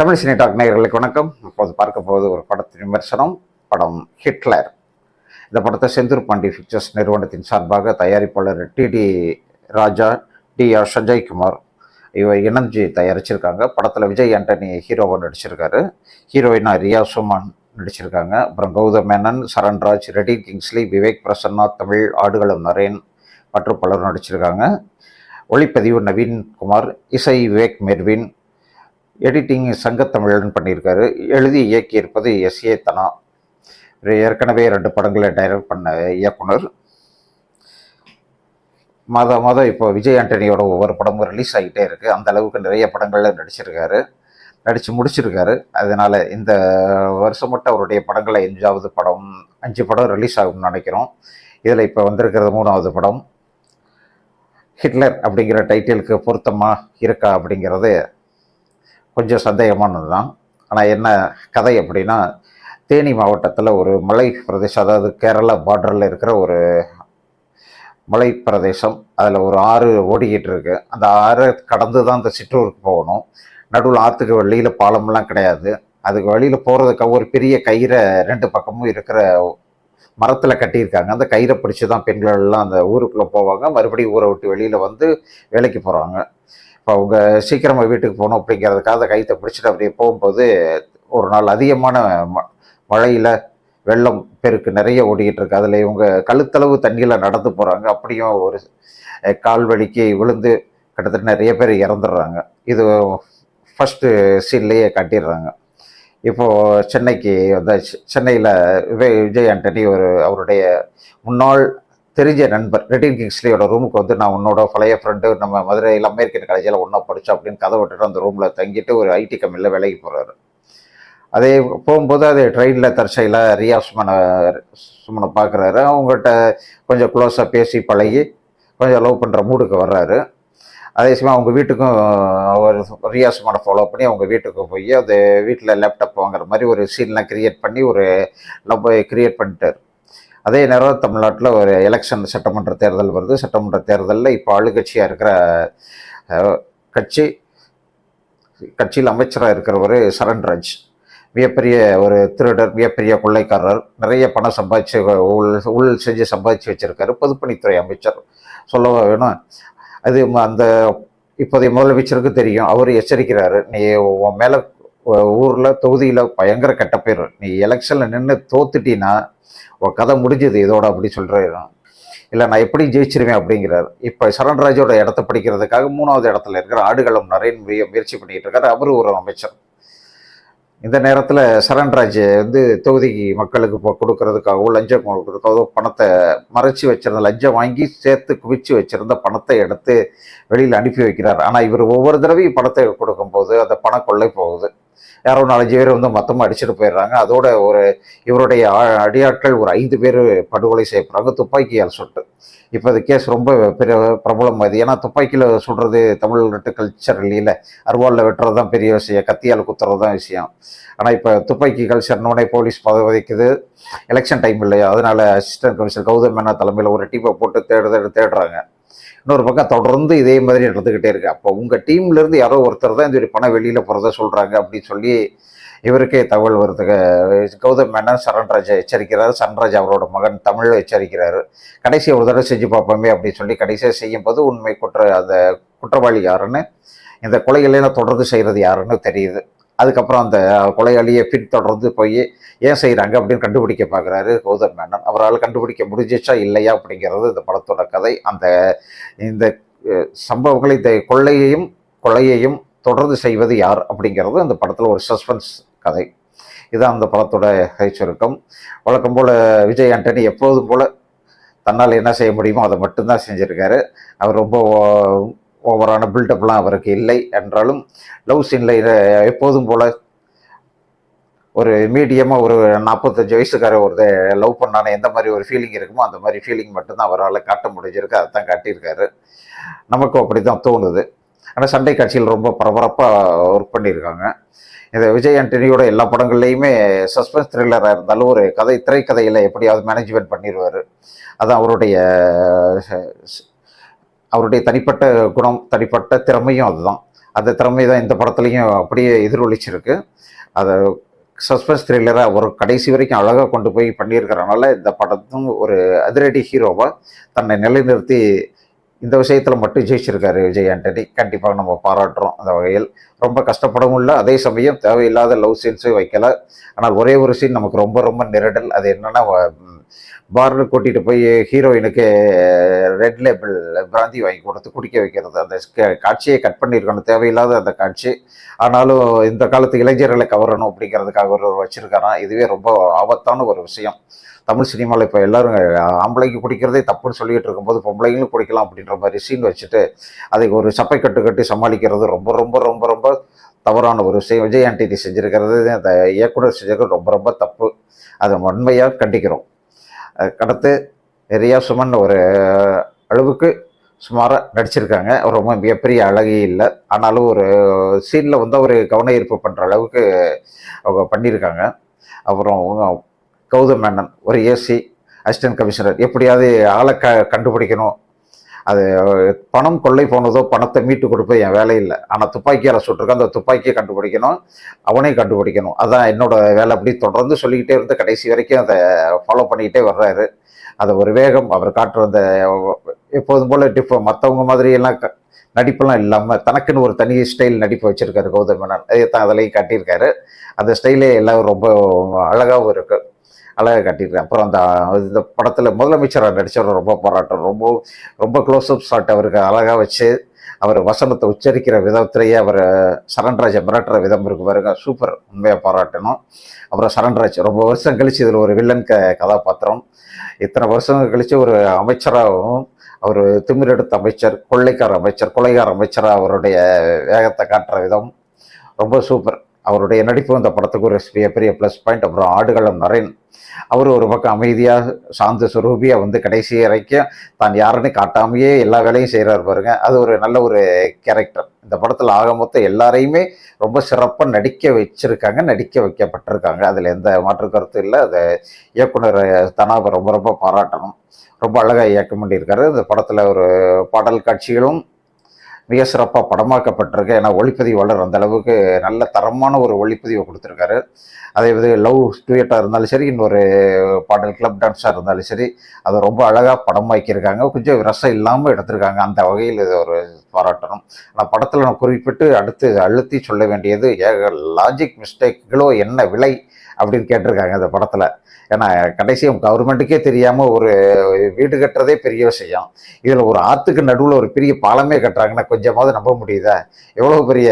Tamil cine talk நேயர்களுக்கு வணக்கம். இப்போது பார்க்க போவது ஒரு படத்தின் விமர்சனம் படம் ஹிட்லர். இந்த படத்தை செந்தூர் பாண்டி பிக்சர்ஸ் நிறுவனத்தின் சார்பாக தயாரிப்பாளர் TD Raja D R Sanjaykumar இவர் இணைஞ்சு தயாரிச்சிருக்காங்க. படத்தில் விஜய் ஆண்டனி ஹீரோவை நடிச்சிருக்காரு. ஹீரோயினா ரியா சுமான் நடிச்சிருக்காங்க. அப்புறம் கௌதம் மேனன் சரண்ராஜ் ரெடி கிங்ஸ்லி விவேக் பிரசன்னா தமிழ் ஆடுகளம் நரேன் மற்றும் பலரும் நடிச்சிருக்காங்க. ஒளிப்பதிவு நவீன் குமார் இசை விவேக் மெர்வின் எடிட்டிங் சங்கத்தமிழன் பண்ணியிருக்காரு. எழுதி இயக்கியிருப்பது எஸ். ஏ. தனா. ஏற்கனவே ரெண்டு படங்களை டைரக்ட் பண்ண இயக்குனர். மாதம் மாதம் இப்போ விஜய் ஆண்டனியோட ஒவ்வொரு படமும் ரிலீஸ் ஆகிட்டே இருக்குது அந்த அளவுக்கு நிறைய படங்களில் நடிச்சிருக்காரு. நடித்து முடிச்சிருக்காரு. அதனால் இந்த வருஷம் மட்டும் அவருடைய படங்களை அஞ்சாவது படம் அஞ்சு படம் ரிலீஸ் ஆகும்னு நினைக்கிறோம். இதில் இப்போ வந்திருக்கிறது மூணாவது படம். ஹிட்லர் அப்படிங்கிற டைட்டிலுக்கு பொருத்தமாக இருக்கா அப்படிங்கிறது கொஞ்சம் சந்தேகமானது தான் ஆனால் என்ன கதை அப்படின்னா தேனி மாவட்டத்தில் ஒரு மலை பிரதேசம் அதாவது கேரளா பார்டரில் இருக்கிற ஒரு மலை பிரதேசம். அதில் ஒரு ஆறு ஓடிக்கிட்டு இருக்கு. அந்த ஆறை கடந்து தான் அந்த சிற்றூருக்கு போகணும். நடுவில் ஆற்றுக்கு வெளியில் பாலம்லாம் கிடையாது. அதுக்கு வழியில் போகிறதுக்காக ஒரு பெரிய கயிறை ரெண்டு பக்கமும் இருக்கிற மரத்தில் கட்டியிருக்காங்க. அந்த கயிறை பிடிச்சி தான் பெண்கள் எல்லாம் அந்த ஊருக்குள்ளே போவாங்க. மறுபடியும் ஊரை விட்டு வெளியில் வந்து வேலைக்கு போகிறாங்க இப்போ அவங்க சீக்கிரமாக வீட்டுக்கு போகணும் அப்படிங்கிறதுக்காக அந்த கயிற்றை பிடிச்சிட்டு அப்படியே போகும்போது ஒரு நாள் அதிகமான ம மழையில் வெள்ளம் பெருக்கு நிறைய ஓடிக்கிட்டு இருக்கு. அதில் இவங்க கழுத்தளவு தண்ணியில் நடந்து போகிறாங்க அப்படியும் ஒரு கால் வலிக்கு விழுந்து கிட்டத்தட்ட நிறைய பேர் இறந்துடுறாங்க. இது ஃபஸ்ட்டு சீன்லேயே காட்டிடுறாங்க. இப்போது சென்னைக்கு வந்து சென்னையில் விஜய் ஆண்டனி ஒரு அவருடைய முன்னாள் தெரிஞ்ச நண்பர் ரெட்டின் கிங்ஸ்லியோட ரூமுக்கு வந்து நான் உன்னோட பழைய ஃப்ரெண்டு நம்ம மதுரையில் அமெரிக்கன் காலேஜில் ஒன்றா படித்தோம் அப்படின்னு கதை விட்டுட்டு அந்த ரூமில் தங்கிட்டு ஒரு ஐடி கம்பெனியில் வேலைக்கு போகிறாரு அதே போகும்போது அது ட்ரெயினில் தற்செயலாக ரியா சுமனை சுமனை பார்க்குறாரு. அவங்ககிட்ட கொஞ்சம் க்ளோஸாக பேசி பழகி கொஞ்சம் லவ் பண்ணுற மூடுக்கு வர்றாரு. அதே சமயம் அவங்க வீட்டுக்கும் அவர் ரியா சுமனை ஃபாலோ பண்ணி அவங்க வீட்டுக்கு போய் அது வீட்டில் லேப்டாப் வாங்குற மாதிரி ஒரு சீன்லாம் க்ரியேட் பண்ணி ஒரு லவ் க்ரியேட் பண்ணிட்டார். அதே நேரம் தமிழ்நாட்டில் ஒரு எலெக்ஷன் சட்டமன்ற தேர்தல் வருது. சட்டமன்ற தேர்தலில் இப்போ ஆளுங்கட்சியாக இருக்கிற கட்சி கட்சியில் அமைச்சராக இருக்கிறவர் சரண்ராஜ் மிகப்பெரிய ஒரு திருடர் மிகப்பெரிய கொள்ளைக்காரர். நிறைய பணம் சம்பாதிச்சு உள் உள் செஞ்சு சம்பாதிச்சு வச்சுருக்காரு. பொதுப்பணித்துறை அமைச்சர் சொல்லவா வேணும். அது ம- அந்த இப்போதைய முதலமைச்சருக்கு தெரியும். அவர் எச்சரிக்கிறாரு. நீ உன் மேலே ஊரில் தொகுதியில் பயங்கர கெட்ட பேர். நீ எலெக்ஷனில் நின்று தோத்துட்டின்னா கதை முடிஞ்சது இதோட அப்படி சொல்கிறாரு இல்லை நான் எப்படி ஜெயிச்சிருவேன் அப்படிங்கிறார். இப்போ சரண்ராஜோட இடத்த படிக்கிறதுக்காக மூணாவது இடத்துல இருக்கிற ஆடுகளம் நிறைய முயற்சி பண்ணிகிட்டு இருக்காரு. அவர் ஒரு அமைச்சர். இந்த நேரத்தில் சரண்ராஜ் வந்து தொகுதிக்கு மக்களுக்கு இப்போ கொடுக்கறதுக்காகவோ லஞ்சம் கொடுக்கறதுக்காகவோ பணத்தை மறைச்சி வச்சிருந்த லஞ்சம் வாங்கி சேர்த்து குவிச்சு வச்சிருந்த பணத்தை எடுத்து வெளியில் அனுப்பி வைக்கிறார். ஆனால் இவர் ஒவ்வொரு தடவையும் பணத்தை கொடுக்கும்போது அந்த பணம் கொள்ளை போகுது. யாரோ நாலஞ்சு பேர் வந்து மொத்தமாக அடிச்சுட்டு போயிடுறாங்க. அதோட ஒரு இவருடைய அடியாட்கள் ஒரு ஐந்து பேர் படுகொலை செய்யப்படுறாங்க. துப்பாக்கியால் சுட்டு இப்போ அது கேஸ் ரொம்ப பெரிய பிரபலம் ஆகுது ஏன்னா துப்பாக்கியில் சுடுறது தமிழ்நாட்டு கல்ச்சர் இல்லையில. அருவாளில் வெட்டுறது தான் பெரிய விஷயம். கத்தியால் குத்துறது தான் விஷயம். ஆனால் இப்போ துப்பாக்கி கல்ச்சர்னோடனே போலீஸ் பதவிக்குது எலெக்ஷன் டைம் இல்லையா? அதனால அசிஸ்டன்ட் கமிஷனர் கௌதம் மேனா தலைமையில் ஒரு டீப்பை போட்டு தேடு தேடுறாங்க. இன்னொரு பக்கம் தொடர்ந்து இதே மாதிரி நடந்துக்கிட்டே இருக்கு. அப்போ உங்கள் டீம்லேருந்து யாரோ ஒருத்தர் தான் இந்த பணம் வெளியில் போகிறத சொல்கிறாங்க அப்படின்னு சொல்லி இவருக்கே தகவல் வருது. கௌதம் மேனன் சரண்ராஜை எச்சரிக்கிறார். சரண்ராஜ் அவரோட மகன் தமிழில் எச்சரிக்கிறார். கடைசி ஒரு தடவை செஞ்சு பார்ப்போமே அப்படின்னு சொல்லி கடைசியாக செய்யும்போது உண்மை குற்ற அந்த குற்றவாளி யாருன்னு இந்த கொலைகளெல்லாம் தொடர்ந்து செய்கிறது யாருன்னு தெரியுது. அதுக்கப்புறம் அந்த கொலையாளியை பின்தொடர்ந்து போய் ஏன் செய்கிறாங்க அப்படின்னு கண்டுபிடிக்க பார்க்குறாரு கௌதம் மேனன். அவரால் கண்டுபிடிக்க முடிஞ்சிச்சா இல்லையா அப்படிங்கிறது இந்த படத்தோட கதை. அந்த இந்த சம்பவங்களை இந்த கொள்ளையையும் கொலையையும் தொடர்ந்து செய்வது யார் அப்படிங்கிறது அந்த படத்தில் ஒரு சஸ்பென்ஸ் கதை. இதுதான் அந்த படத்தோட கதை சுருக்கம் வழக்கம் போல் விஜய் ஆண்டனி எப்போதும் போல் தன்னால் என்ன செய்ய முடியுமோ அதை மட்டும்தான் செஞ்சுருக்காரு. அவர் ரொம்ப ஓவரான பில்டப்லாம் அவருக்கு இல்லை என்றாலும் லவ் சீனில் எப்போதும் போல் ஒரு மீடியமாக ஒரு நாற்பத்தஞ்சு வயசுக்கார ஒரு லவ் பண்ணான எந்த மாதிரி ஒரு ஃபீலிங் இருக்குமோ அந்த மாதிரி ஃபீலிங் மட்டும்தான் அவரால் காட்ட முடிஞ்சிருக்கு. அதை தான் காட்டியிருக்காரு. நமக்கும் அப்படி தான் தோணுது. ஆனால் சண்டை காட்சியில் ரொம்ப பரபரப்பாக ஒர்க் பண்ணியிருக்காங்க. இந்த விஜய் ஆண்டனியோட எல்லா படங்கள்லையுமே சஸ்பென்ஸ் த்ரில்லராக இருந்தாலும் ஒரு கதை திரைக்கதையில் எப்படியாவது மேனேஜ்மெண்ட் பண்ணிடுவார் அதான் அவருடைய அவருடைய தனிப்பட்ட குணம் தனிப்பட்ட திறமையும் அதுதான். அந்த திறமை தான் இந்த படத்துலையும் அப்படியே எதிரொலிச்சிருக்கு. அதை சஸ்பென்ஸ் த்ரில்லராக ஒரு கடைசி வரைக்கும் அழகாக கொண்டு போய் பண்ணியிருக்கிறனால இந்த படத்தும் ஒரு அதிரடி ஹீரோவாக தன்னை நிலைநிறுத்தி இந்த விஷயத்தில் மட்டும் ஜெயிச்சிருக்காரு விஜய் ஆண்டனி. கண்டிப்பாக நம்ம பாராட்டுறோம் அந்த வகையில். ரொம்ப கஷ்டப்படவும் இல்லை. அதே சமயம் தேவையில்லாத லவ் சீன்ஸும் வைக்கல. ஆனால் ஒரே ஒரு சீன் நமக்கு ரொம்ப ரொம்ப நெருடல். அது என்னன்னா பார்னு கூட்டிகிட்டு போய் ஹீரோயினுக்கு ரெட் லேபிள் பிராந்தி வாங்கி கொடுத்து குடிக்க வைக்கிறது. அந்த க- காட்சியை கட் பண்ணியிருக்கணும் தேவையில்லாத அந்த காட்சி. ஆனாலும் இந்த காலத்து இளைஞர்களை கவரணும் அப்படிங்கிறதுக்காக ஒரு வச்சுருக்காராம் இதுவே ரொம்ப ஆபத்தான ஒரு விஷயம். தமிழ் சினிமாவில் இப்போ எல்லாரும் ஆம்பளைக்கு குடிக்கிறதே தப்புன்னு சொல்லிட்டு இருக்கும்போது பொம்பளைங்களும் குடிக்கலாம் அப்படின்ற மாதிரி சீன் வச்சுட்டு அதை ஒரு சப்பை கட்டு கட்டி சமாளிக்கிறது ரொம்ப ரொம்ப ரொம்ப ரொம்ப தவறான ஒரு விஷயம். விஜய் ஆண்டனி செஞ்சுருக்கிறது அந்த இயக்குனர் செஞ்சிருக்கிறது ரொம்ப ரொம்ப தப்பு. அதை உண்மையாக கண்டிக்கிறோம். கடத்து அடுத்து ரியா சுமன் ஒரு அளவுக்கு சுமாராக நடிச்சிருக்காங்க. அவர் ரொம்ப மிகப்பெரிய அழகி இல்லை. ஆனாலும் ஒரு சீனில் வந்து அவர் கவன ஈர்ப்பு பண்ணுற அளவுக்கு அவங்க பண்ணியிருக்காங்க அப்புறம் கௌதம் மேனன் ஒரு ஏசி அசிஸ்டன்ட் கமிஷனர் எப்படியாவது ஆளை க கண்டுபிடிக்கணும். அது பணம் கொள்ளை போனதோ பணத்தை மீட்டு கொடுப்பது என் வேலை இல்லை ஆனால் துப்பாக்கியால் சுட்டிருக்க அந்த துப்பாக்கியை கண்டுபிடிக்கணும் அவனையும் கண்டுபிடிக்கணும். அதான் என்னோட வேலை. அப்படி தொடர்ந்து சொல்லிக்கிட்டே இருந்து கடைசி வரைக்கும் அதை ஃபாலோ பண்ணிக்கிட்டே வர்றாரு. அதை ஒரு வேகம். அவர் காட்டுற அந்த எப்போதும் போல் டிஃப் மற்றவங்க மாதிரி எல்லாம் க- நடிப்பெல்லாம் இல்லாமல் தனக்குன்னு ஒரு தனி ஸ்டைல் நடிப்பு வச்சுருக்காரு கௌதம் மேனன். அதை தான் அதிலையும் காட்டியிருக்காரு. அந்த ஸ்டைலே எல்லாம் ரொம்ப அழகாகவும் இருக்குது அழகாக கட்டியிருக்கேன். அப்புறம் அந்த இந்த படத்தில் முதலமைச்சராக நடித்தவர் ரொம்ப பாராட்டும். ரொம்ப ரொம்ப க்ளோஸ்அப் ஷாட் அவருக்கு அழகாக வச்சு அவர் வசனத்தை உச்சரிக்கிற விதத்திலேயே அவர் சரண்ராஜை மிரட்டுற விதம் இருக்கு பாருங்க. சூப்பர் உண்மையாக பாராட்டணும். அப்புறம் சரண்ராஜ் ரொம்ப வருஷம் கழித்து இதில் ஒரு வில்லன் க கதாபாத்திரம். இத்தனை வருஷம் கழித்து ஒரு அமைச்சராகவும் அவர் திமிரெடுத்த அமைச்சர் கொள்ளைக்கார அமைச்சர் கொலைகார அமைச்சராக அவருடைய வேகத்தை காட்டுற விதம். ரொம்ப சூப்பர் அவருடைய நடிப்பு அந்த படத்துக்கு ஒரு பெரிய பெரிய ப்ளஸ் பாயிண்ட் அப்புறம் ஆடுகளம் நரேன். அவர் ஒரு பக்கம் அமைதியாக சாந்த சுரூபியாக வந்து கடைசி வரைக்கும் தான் யாருன்னு காட்டாமையே எல்லா வேலையும் செய்கிறாரு பாருங்க. அது ஒரு நல்ல ஒரு கேரக்டர் இந்த படத்தில் ஆக மொத்தம் எல்லாரையுமே ரொம்ப சிறப்பாக நடிக்க வச்சுருக்காங்க நடிக்க வைக்கப்பட்டிருக்காங்க. அதில் எந்த மாற்று கருத்தும் இல்லை. அதை இயக்குனர் தனாவை ரொம்ப ரொம்ப பாராட்டணும். ரொம்ப அழகாக இயக்கம் பண்ணியிருக்காரு. இந்த படத்தில் ஒரு பாடல் காட்சிகளும் மிக சிறப்பாக படமாக்கப்பட்டிருக்கு. ஏன்னா ஒளிப்பதிவாளர் அந்த அளவுக்கு நல்ல தரமான ஒரு ஒளிப்பதிவை கொடுத்துருக்காரு. அதே இது லவ் ஸ்டூயட்டாக இருந்தாலும் சரி இன்னொரு பாடல் கிளப் டான்ஸாக இருந்தாலும் சரி அதை ரொம்ப அழகாக படமாக்கியிருக்காங்க. கொஞ்சம் ரசம் இல்லாமல் எடுத்திருக்காங்க. அந்த வகையில் இது ஒரு பாராட்டணும். ஆனால் படத்தில் நான் குறிப்பிட்டு அடுத்து அழுத்தி சொல்ல வேண்டியது ஏக லாஜிக் மிஸ்டேக்குகளோ என்ன விலை? அப்படின்னு கேட்டிருக்காங்க இந்த படத்தில். ஏன்னா கடைசியும் கவர்மெண்ட்டுக்கே தெரியாமல் ஒரு வீடு கட்டுறதே பெரிய விஷயம். இதில் ஒரு ஆற்றுக்கு நடுவில் ஒரு பெரிய பாலமே கட்டுறாங்கன்னா கொஞ்சமாவது நம்ப முடியுதா? எவ்வளோ பெரிய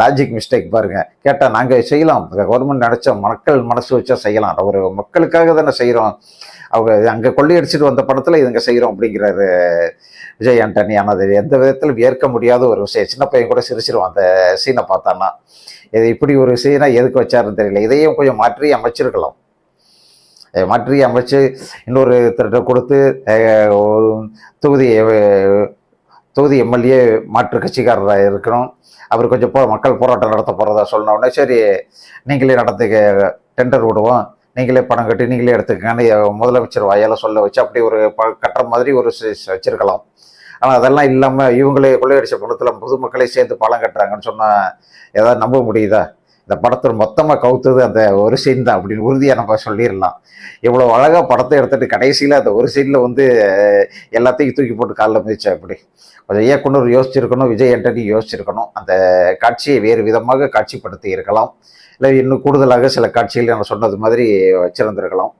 லாஜிக் மிஸ்டேக் பாருங்க. கேட்டால் நாங்கள் செய்யலாம். கவர்மெண்ட் நினச்ச மக்கள் மனசு வச்சா செய்யலாம். ஒரு மக்களுக்காக தானே செய்கிறோம் அவங்க அங்கே கொள்ளையடிச்சிட்டு வந்த படத்தில் இதுங்க செய்கிறோம் அப்படிங்கிறாரு விஜய் ஆண்டனி ஆனது எந்த விதத்திலும் ஏற்க முடியாத ஒரு விஷயம். சின்ன பையன் கூட சிரிச்சிருவான் அந்த சீனை பார்த்தான்னா. இது இப்படி ஒரு சீனை எதுக்கு வச்சாருன்னு தெரியல. இதையும் கொஞ்சம் மாற்றி அமைச்சிருக்கலாம். மாற்றி அமைச்சு இன்னொரு திருட்டை கொடுத்து தொகுதி தொகுதி எம்எல்ஏ மாற்று கட்சிக்காரராக இருக்கணும். அவர் கொஞ்சம் போ மக்கள் போராட்டம் நடத்த போகிறதா சொன்னோடனே சரி நீங்களே நடத்துக்க டெண்டர் விடுவோம். நீங்களே பணம் கட்டி நீங்களே எடுத்துக்கங்கன்னு முதலமைச்சர் வாயால் சொல்ல வச்சு அப்படி ஒரு ப கட்டுற மாதிரி ஒரு வச்சுருக்கலாம் வச்சிருக்கலாம். ஆனால் அதெல்லாம் இல்லாமல் இவங்களே கொள்ளையடிச்ச படத்தில் பொதுமக்களே சேர்ந்து பழம் கட்டுறாங்கன்னு சொன்னால் ஏதாவது நம்ப முடியுதா? இந்த படத்தில் மொத்தமாக கவுத்தது அந்த ஒரு சீன் தான் அப்படின்னு உறுதியாக நம்ம சொல்லிடலாம். இவ்வளோ அழகாக படத்தை எடுத்துட்டு கடைசியில் அந்த ஒரு சீனில் வந்து எல்லாத்தையும் தூக்கி போட்டு காலில் மிதிச்சா அப்படி கொஞ்சம் இயக்குனர் யோசிச்சிருக்கணும் விஜய் ஆண்டனி யோசிச்சிருக்கணும். அந்த காட்சியை வேறு விதமாக காட்சிப்படுத்தி இருக்கலாம். இல்லை இன்னும் கூடுதலாக சில காட்சிகள் நான் சொன்னது மாதிரி வச்சிருந்திருக்கலாம்.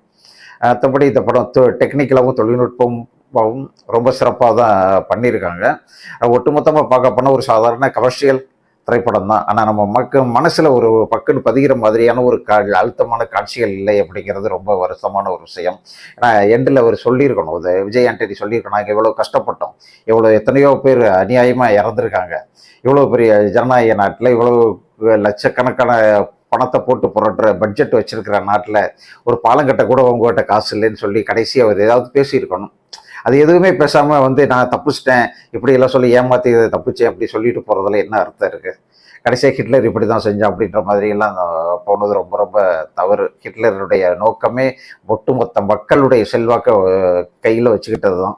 மற்றபடி இந்த படம் டெக்னிக்கலாகவும் தொழில்நுட்பம் ரொம்ப சிறப்பாக தான் பண்ணியிருக்காங்க ஒட்டுமொத்தமாக பார்க்க போனால் ஒரு சாதாரண கமர்ஷியல் திரைப்படம் தான். ஆனால் நம்ம மக்க மனசில் ஒரு பக்குன்னு பதிகிற மாதிரியான ஒரு கா அழுத்தமான காட்சிகள் இல்லை அப்படிங்கிறது ரொம்ப வருத்தமான ஒரு விஷயம். ஏன்னா எண்டில் அவர் சொல்லியிருக்கணும். இது விஜய் ஆண்டனி சொல்லியிருக்கணும். நாங்கள் எவ்வளோ கஷ்டப்பட்டோம். எவ்வளோ எத்தனையோ பேர் அநியாயமாக இறந்துருக்காங்க. இவ்வளோ பெரிய ஜனநாயக நாட்டில் இவ்வளோ லட்சக்கணக்கான பணத்தை போட்டு புரட்டுற பட்ஜெட் வச்சுருக்கிற நாட்டில் ஒரு பாலங்கட்ட கூட உங்கள்கிட்ட காசு இல்லைன்னு சொல்லி கடைசியாக அவர் ஏதாவது பேசியிருக்கணும். அது எதுவுமே பேசாமல் வந்து நான் தப்பிச்சிட்டேன் இப்படி எல்லாம் சொல்லி ஏமாற்றி இதை தப்பிச்சேன் அப்படி சொல்லிட்டு போகிறதுல என்ன அர்த்தம் இருக்குது கடைசியாக ஹிட்லர் இப்படி தான் செஞ்சான் அப்படின்ற மாதிரியெல்லாம் போனது ரொம்ப ரொம்ப தவறு. ஹிட்லருடைய நோக்கமே ஒட்டுமொத்த மக்களுடைய செல்வாக்கை கையில் வச்சுக்கிட்டது தான்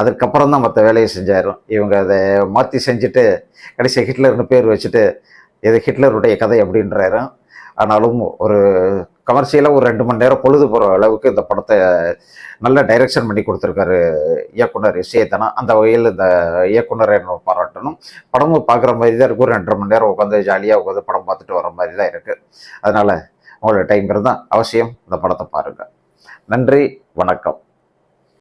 அதுக்கப்புறம் தான் மற்ற வேலையை செஞ்சார். இவங்க அதை மாற்றி செஞ்சுட்டு கடைசியாக ஹிட்லர்னு பேர் வச்சுட்டு இது ஹிட்லருடைய கதை அப்படின்றாரு. ஆனாலும் ஒரு கமர்ஷியலாக ஒரு ரெண்டு மணி நேரம் பொழுது போகிற அளவுக்கு இந்த படத்தை நல்ல டைரக்ஷன் பண்ணி கொடுத்துருக்காரு இயக்குனர் இசையத்தனா. அந்த வகையில் இந்த இயக்குனரை என்னோட பாராட்டணும். படமும் பார்க்குற மாதிரி தான் இருக்கும். ஒரு ரெண்டரை மணி நேரம் உட்காந்து ஜாலியாக உட்காந்து படம் பார்த்துட்டு வர மாதிரி தான் இருக்குது அதனால் உங்களோட டைம் இருந்தால் அவசியம் இந்த படத்தை பாருங்கள் நன்றி வணக்கம்.